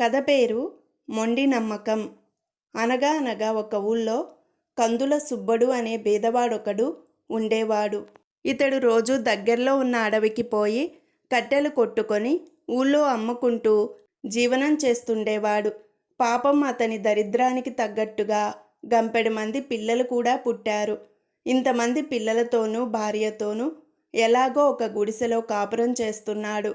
కథ పేరు మొండి నమ్మకం. అనగా అనగా ఒక ఊళ్ళో కందుల సుబ్బడు అనే బీదవాడొకడు ఉండేవాడు. ఇతడు రోజు దగ్గరలో ఉన్న అడవికి పోయి కట్టెలు కొట్టుకొని ఊళ్ళో అమ్ముకుంటూ జీవనం చేస్తుండేవాడు. పాపం అతని దరిద్రానికి తగ్గట్టుగా గంపెడు మంది పిల్లలు కూడా పుట్టారు. ఇంతమంది పిల్లలతోనూ భార్యతోనూ ఎలాగో ఒక గుడిసెలో కాపురం చేస్తున్నాడు.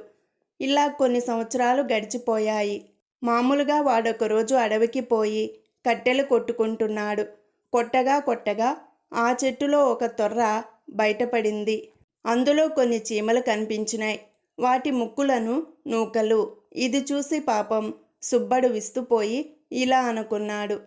ఇలా కొన్ని సంవత్సరాలు గడిచిపోయాయి. మామూలుగా వాడొక రోజు అడవికి పోయి కట్టెలు కొట్టుకుంటున్నాడు. కొట్టగా కొట్టగా ఆ చెట్టులో ఒక తొర్ర బయటపడింది. అందులో కొన్ని చీమలు కనిపించినాయి. వాటి ముక్కులను నూకలు. ఇది చూసి పాపం సుబ్బడు విస్తుపోయి ఇలా అనుకున్నాడు.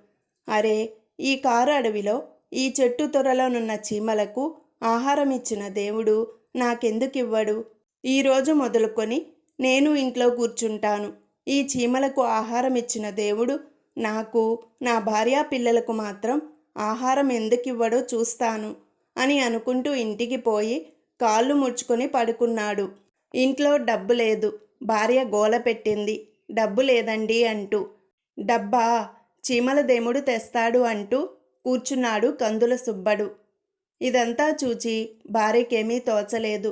అరే ఈ కారు అడవిలో ఈ చెట్టు తొరలోనున్న చీమలకు ఆహారం ఇచ్చిన దేవుడు నాకెందుకివ్వడు? ఈరోజు మొదలుకొని నేను ఇంట్లో కూర్చుంటాను. ఈ చీమలకు ఆహారం ఇచ్చిన దేవుడు నాకు నా భార్యా పిల్లలకు మాత్రం ఆహారం ఎందుకివ్వడో చూస్తాను అని అనుకుంటూ ఇంటికి పోయి కాళ్ళు ముడుచుకొని పడుకున్నాడు. ఇంట్లో డబ్బు లేదు. భార్య గోల పెట్టింది. డబ్బు లేదండి అంటూ డబ్బా చీమల దేముడు తెస్తాడు అంటూ కూర్చున్నాడు కందుల సుబ్బడు. ఇదంతా చూచి భార్యకేమీ తోచలేదు.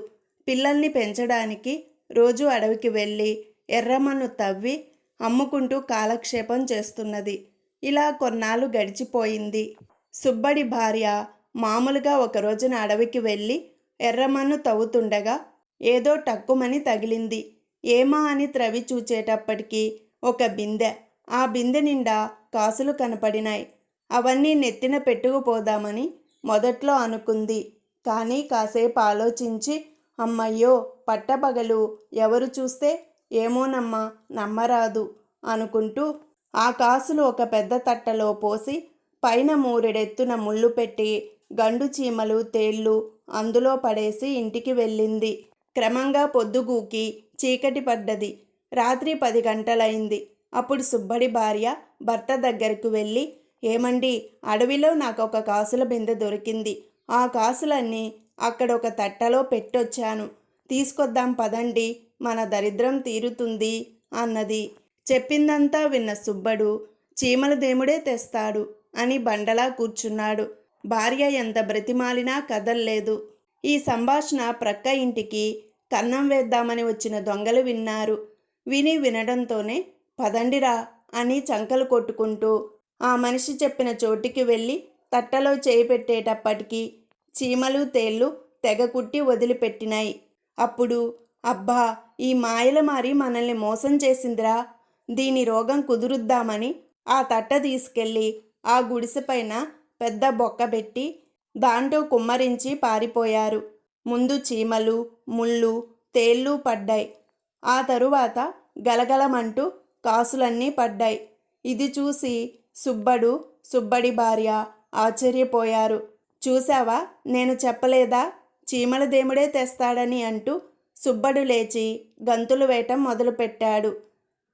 పిల్లల్ని పెంచడానికి రోజు అడవికి వెళ్ళి ఎర్రమన్ను తవ్వి అమ్ముకుంటూ కాలక్షేపం చేస్తున్నది. ఇలా కొన్నాళ్ళు గడిచిపోయింది. సుబ్బడి భార్య మామూలుగా ఒక రోజున అడవికి వెళ్ళి ఎర్రమన్ను తవ్వుతుండగా ఏదో టక్కుమని తగిలింది. ఏమా అని త్రవి చూచేటప్పటికీ ఒక బిందె. ఆ బిందె నిండా కాసులు కనపడినాయి. అవన్నీ నెత్తిన పెట్టుకుపోదామని మొదట్లో అనుకుంది. కానీ కాసేపు ఆలోచించి అమ్మయ్యో పట్టపగలు ఎవరు చూస్తే ఏమోనమ్మా నమ్మరాదు అనుకుంటూ ఆ కాసులు ఒక పెద్ద తట్టలో పోసి పైన మూరెడెత్తున ముళ్ళు పెట్టి గండు చీమలు తేళ్ళు అందులో పడేసి ఇంటికి వెళ్ళింది. క్రమంగా పొద్దుగూకి చీకటి పడ్డది. రాత్రి పది గంటలైంది. అప్పుడు సుబ్బడి భార్య భర్త దగ్గరకు వెళ్ళి ఏమండి అడవిలో నాకు ఒక కాసుల బిందె దొరికింది. ఆ కాసులన్నీ అక్కడ ఒక తట్టలో పెట్టొచ్చాను. తీసుకొద్దాం పదండి మన దరిద్రం తీరుతుంది అన్నది. చెప్పిందంతా విన్న సుబ్బడు చీమల దేముడే తెస్తాడు అని బండలా కూర్చున్నాడు. భార్య ఎంత బ్రతిమాలినా కదల్లేదు. ఈ సంభాషణ ప్రక్క ఇంటికి కన్నం వేద్దామని వచ్చిన దొంగలు విన్నారు. విని వినడంతోనే పదండిరా అని చంకలు కొట్టుకుంటూ ఆ మనిషి చెప్పిన చోటికి వెళ్ళి తట్టలో చేయిపెట్టేటప్పటికీ చీమలు తేళ్ళు తెగ కుట్టి వదిలిపెట్టినాయి. అప్పుడు అబ్బా ఈ మాయల మారి మనల్ని మోసం చేసిందిరా. దీని రోగం కుదురుద్దామని ఆ తట్ట తీసుకెళ్ళి ఆ గుడిసెపైన పెద్ద బొక్క పెట్టి దాంట్లో కుమ్మరించి పారిపోయారు. ముందు చీమలు ముళ్ళు తేళ్ళు పడ్డాయి. ఆ తరువాత గలగలమంటూ కాసులన్నీ పడ్డాయి. ఇది చూసి సుబ్బడు సుబ్బడి భార్య ఆశ్చర్యపోయారు. చూశావా? నేను చెప్పలేదా? చీమల దేముడే తెస్తాడని అంటూ సుబ్బడు లేచి గంతులు వేయటం మొదలుపెట్టాడు.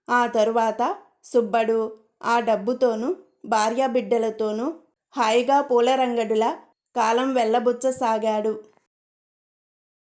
ఆ తరువాత సుబ్బడు ఆ డబ్బుతోనూ భార్యా బిడ్డలతోనూ హాయిగా పూలరంగడులా కాలం వెళ్ళబుచ్చసాగాడు